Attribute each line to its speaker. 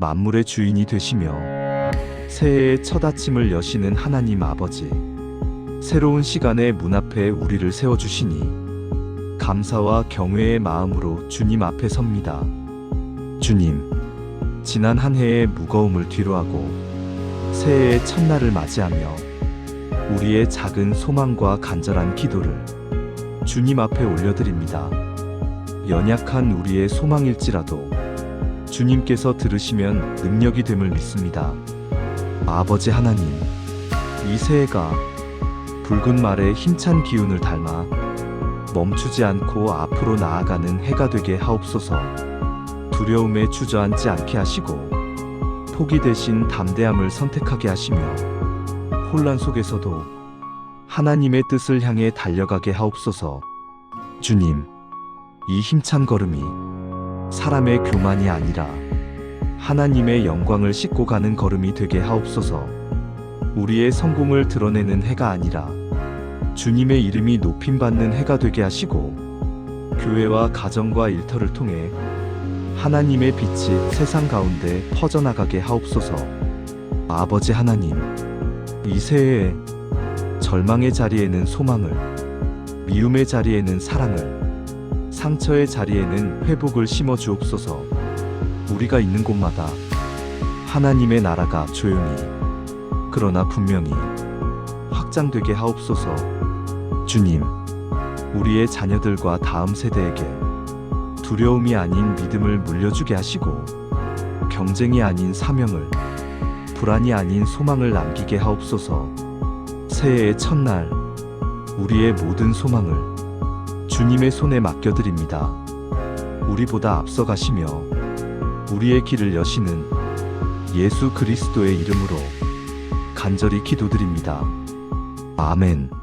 Speaker 1: 만물의 주인이 되시며 새해의 첫 아침을 여시는 하나님 아버지. 새로운 시간의 문 앞에 우리를 세워주시니 감사와 경외의 마음으로 주님 앞에 섭니다. 주님, 지난 한 해의 무거움을 뒤로하고 새해의 첫날을 맞이하며 우리의 작은 소망과 간절한 기도를 주님 앞에 올려드립니다. 연약한 우리의 소망일지라도 주님께서 들으시면 능력이 됨을 믿습니다. 아버지 하나님, 이 새해가 붉은 말의 힘찬 기운을 닮아 멈추지 않고 앞으로 나아가는 해가 되게 하옵소서. 두려움에 주저앉지 않게 하시고 포기 대신 담대함을 선택하게 하시며 혼란 속에서도 하나님의 뜻을 향해 달려가게 하옵소서. 주님, 이 힘찬 걸음이 사람의 교만이 아니라 하나님의 영광을 싣고 가는 걸음이 되게 하옵소서. 우리의 성공을 드러내는 해가 아니라 주님의 이름이 높임 받는 해가 되게 하시고 교회와 가정과 일터를 통해 하나님의 빛이 세상 가운데 퍼져나가게 하옵소서. 아버지 하나님, 이 새해에 절망의 자리에는 소망을, 미움의 자리에는 사랑을, 상처의 자리에는 회복을 심어 주옵소서. 우리가 있는 곳마다 하나님의 나라가 조용히, 그러나 분명히 확장되게 하옵소서. 주님, 우리의 자녀들과 다음 세대에게 두려움이 아닌 믿음을 물려주게 하시고 경쟁이 아닌 사명을 불안이 아닌 소망을 남기게 하옵소서. 새해의 첫날 우리의 모든 소망을 주님의 손에 맡겨드립니다. 우리보다 앞서가시며 우리의 길을 여시는 예수 그리스도의 이름으로 간절히 기도드립니다. 아멘.